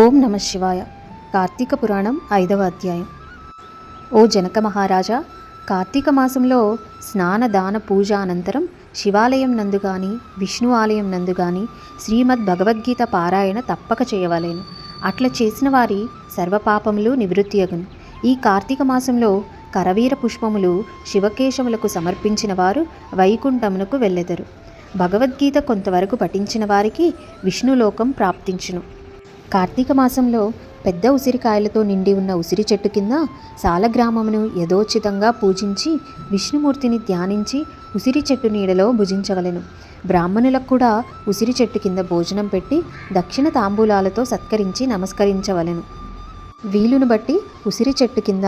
ఓం నమ శివాయ. కార్తీక పురాణం ఐదవ అధ్యాయం. ఓ జనక మహారాజా కార్తీక మాసంలో స్నాన దాన పూజ అనంతరం శివాలయం నందు గాని విష్ణు ఆలయం నందు గాని శ్రీమద్ భగవద్గీత పారాయణ తప్పక చేయవలేను. అట్లా చేసిన వారి సర్వపాపములు నివృత్తియగును ఈ కార్తీక మాసంలో కరవీర పుష్పములు శివకేశములకు సమర్పించిన వారు వైకుంఠమునకు వెళ్ళెదరు. భగవద్గీత కొంతవరకు పఠించిన వారికి విష్ణులోకం ప్రాప్తించును. కార్తీక మాసంలో పెద్ద ఉసిరికాయలతో నిండి ఉన్న ఉసిరి చెట్టు కింద సాలగ్రామమును యథోచితంగా పూజించి విష్ణుమూర్తిని ధ్యానించి ఉసిరి చెట్టు నీడలో భుజించవలెను బ్రాహ్మణులకు కూడా ఉసిరి చెట్టు కింద భోజనం పెట్టి దక్షిణ తాంబూలాలతో సత్కరించి నమస్కరించవలెను. వీలును బట్టి ఉసిరి చెట్టు కింద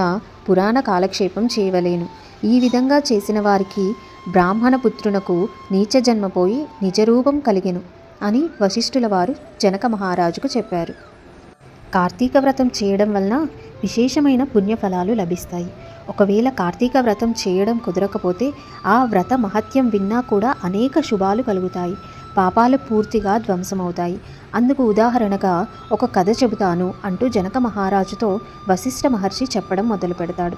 పురాణ కాలక్షేపం చేయవలేను. ఈ విధంగా చేసిన వారికి బ్రాహ్మణ పుత్రునకు నీచ జన్మ పోయి నిజరూపం కలిగెను. అని వశిష్ఠుల వారు జనక మహారాజుకు చెప్పారు. కార్తీక వ్రతం చేయడం వలన విశేషమైన పుణ్యఫలాలు లభిస్తాయి. ఒకవేళ కార్తీక వ్రతం చేయడం కుదరకపోతే ఆ వ్రత మహత్యం విన్నా కూడా అనేక శుభాలు కలుగుతాయి. పాపాలు పూర్తిగా ధ్వంసమవుతాయి. అందుకు ఉదాహరణగా ఒక కథ చెబుతాను అంటూ జనక మహారాజుతో వశిష్ఠ మహర్షి చెప్పడం మొదలు పెడతాడు.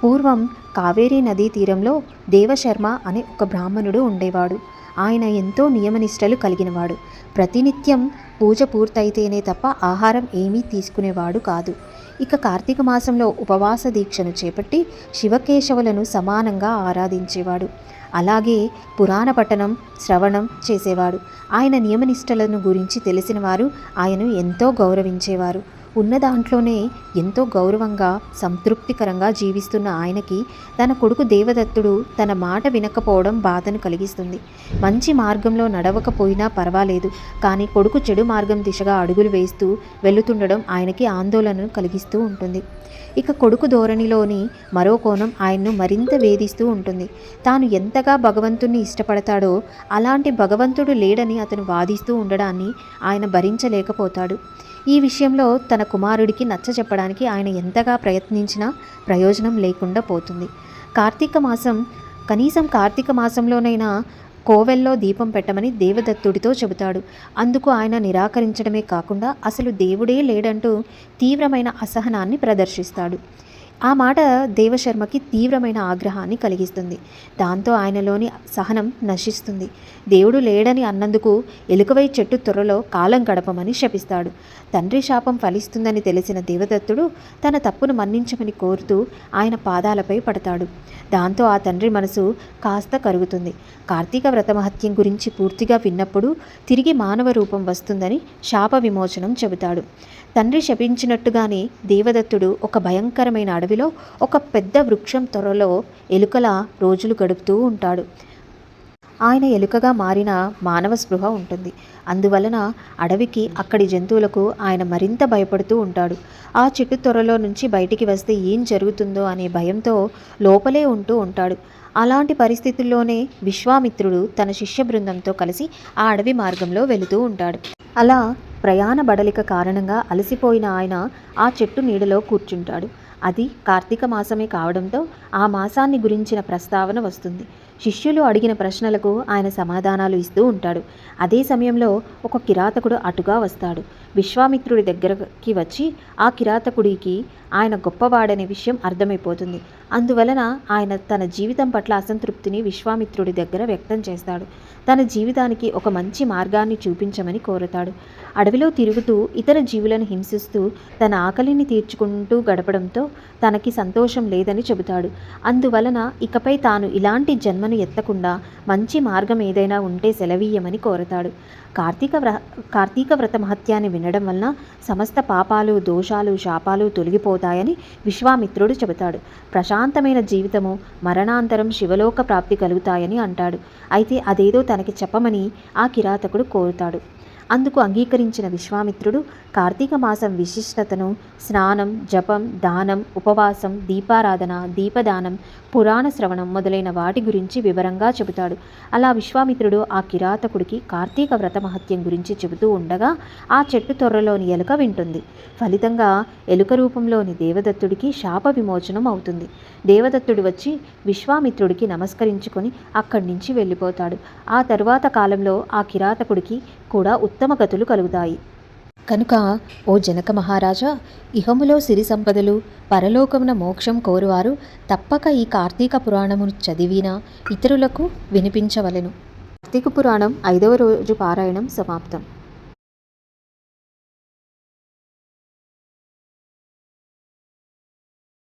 పూర్వం కావేరీ నదీ తీరంలో దేవశర్మ అనే ఒక బ్రాహ్మణుడు ఉండేవాడు. ఆయన ఎంతో నియమనిష్టలు కలిగినవాడు. ప్రతినిత్యం పూజ పూర్తయితేనే తప్ప ఆహారం ఏమీ తీసుకునేవాడు కాదు. ఇక కార్తీక మాసంలో ఉపవాస దీక్షను చేపట్టి శివకేశవులను సమానంగా ఆరాధించేవాడు. అలాగే పురాణ పఠనం శ్రవణం చేసేవాడు. ఆయన నియమనిష్టలను గురించి తెలిసిన వారు ఆయను ఎంతో గౌరవించేవారు. ఉన్న దాంట్లోనే ఎంతో గౌరవంగా సంతృప్తికరంగా జీవిస్తున్న ఆయనకి తన కొడుకు దేవదత్తుడు తన మాట వినకపోవడం బాధను కలిగిస్తుంది. మంచి మార్గంలో నడవకపోయినా పర్వాలేదు. కానీ కొడుకు చెడు మార్గం దిశగా అడుగులు వేస్తూ వెళుతుండడం ఆయనకి ఆందోళనను కలిగిస్తూ ఉంటుంది. ఇక కొడుకు ధోరణిలోని మరో కోణం ఆయన్ను మరింత వేధిస్తూ ఉంటుంది. తాను ఎంతగా భగవంతుణ్ణి ఇష్టపడతాడో అలాంటి భగవంతుడు లేడని అతను వాదిస్తూ ఉండడాన్ని ఆయన భరించలేకపోతాడు. ఈ విషయంలో తన కుమారుడికి నచ్చ చెప్పడానికి ఆయన ఎంతగా ప్రయత్నించినా ప్రయోజనం లేకుండా పోతుంది. కార్తీక మాసం కనీసం కార్తీక మాసంలోనైనా కోవెల్లో దీపం పెట్టమని దేవదత్తుడితో చెబుతాడు. అందుకు ఆయన నిరాకరించడమే కాకుండా అసలు దేవుడే లేడంటూ తీవ్రమైన అసహనాన్ని ప్రదర్శిస్తాడు. ఆ మాట దేవశర్మకి తీవ్రమైన ఆగ్రహాన్ని కలిగిస్తుంది. దాంతో ఆయనలోని సహనం నశిస్తుంది. దేవుడు లేడని అన్నందుకు ఎలుకవై చెట్టు త్వరలో కాలం గడపమని శపిస్తాడు. తండ్రి శాపం ఫలిస్తుందని తెలిసిన దేవదత్తుడు తన తప్పును మన్నించమని కోరుతూ ఆయన పాదాలపై పడతాడు. దాంతో ఆ తండ్రి మనసు కాస్త కరుగుతుంది. కార్తీక వ్రతమహత్యం గురించి పూర్తిగా విన్నప్పుడు తిరిగి మానవ రూపం వస్తుందని శాప విమోచనం చెబుతాడు. తండ్రి శపించినట్టుగానే దేవదత్తుడు ఒక భయంకరమైన అడవిలో ఒక పెద్ద వృక్షం త్వరలో ఎలుకల రోజులు గడుపుతూ ఉంటాడు. ఆయన ఎలుకగా మారిన మానవ స్పృహ ఉంటుంది. అందువలన అడవికి అక్కడి జంతువులకు ఆయన మరింత భయపడుతూ ఉంటాడు. ఆ చెట్టు త్వరలో నుంచి బయటికి వస్తే ఏం జరుగుతుందో అనే భయంతో లోపలే ఉంటూ ఉంటాడు. అలాంటి పరిస్థితుల్లోనే విశ్వామిత్రుడు తన శిష్య బృందంతో కలిసి ఆ అడవి మార్గంలో వెళుతూ ఉంటాడు. అలా ప్రయాణ బడలిక కారణంగా అలసిపోయిన ఆయన ఆ చెట్టు నీడలో కూర్చుంటాడు. అది కార్తీక మాసమే కావడంతో ఆ మాసాన్ని గురించిన ప్రస్తావన వస్తుంది. శిష్యులు అడిగిన ప్రశ్నలకు ఆయన సమాధానాలు ఇస్తూ ఉంటాడు. అదే సమయంలో ఒక కిరాతకుడు అటుగా వస్తాడు. విశ్వామిత్రుడి దగ్గరకి వచ్చి ఆ కిరాతకుడికి ఆయన గొప్పవాడనే విషయం అర్థమైపోతుంది. అందువలన ఆయన తన జీవితం పట్ల అసంతృప్తిని విశ్వామిత్రుడి దగ్గర వ్యక్తం చేస్తాడు. తన జీవితానికి ఒక మంచి మార్గాన్ని చూపించమని కోరుతాడు. అడవిలో తిరుగుతూ ఇతర జీవులను హింసిస్తూ తన ఆకలిని తీర్చుకుంటూ గడపడంతో తనకి సంతోషం లేదని చెబుతాడు. అందువలన ఇకపై తాను ఇలాంటి జన్మను ఎత్తకుండా మంచి మార్గం ఏదైనా ఉంటే సెలవీయమని కోరతాడు. కార్తీక వ్ర కార్తీక వ్రత మహత్యాన్ని వినడం వలన సమస్త పాపాలు దోషాలు శాపాలు తొలగిపోతాయని విశ్వామిత్రుడు చెబుతాడు. ప్రశాంతమైన జీవితము మరణాంతరం శివలోక ప్రాప్తి కలుగుతాయని అంటాడు. అయితే అదేదో తనకి చెప్పమని ఆ కిరాతకుడు కోరుతాడు. అందుకు అంగీకరించిన విశ్వామిత్రుడు కార్తీక మాసం విశిష్టతను స్నానం జపం దానం ఉపవాసం దీపారాధన దీపదానం పురాణ శ్రవణం మొదలైన వాటి గురించి వివరంగా చెబుతాడు. అలా విశ్వామిత్రుడు ఆ కిరాతకుడికి కార్తీక వ్రత మహత్యం గురించి చెబుతూ ఉండగా ఆ చెట్టు తొర్రలోని ఎలుక వింటుంది. ఫలితంగా ఎలుక రూపంలోని దేవదత్తుడికి శాప విమోచనం అవుతుంది. దేవదత్తుడు వచ్చి విశ్వామిత్రుడికి నమస్కరించుకొని అక్కడి నుంచి వెళ్ళిపోతాడు. ఆ తరువాత కాలంలో ఆ కిరాతకుడికి కూడా ఉత్తమ గతులు కలుగుతాయి. కనుక ఓ జనక మహారాజా ఇహములో సిరి సంపదలు పరలోకమున మోక్షం కోరువారు తప్పక ఈ కార్తీక పురాణమును చదివినా ఇతరులకు వినిపించవలెను. కార్తీక పురాణం ఐదవ రోజు పారాయణం సమాప్తం.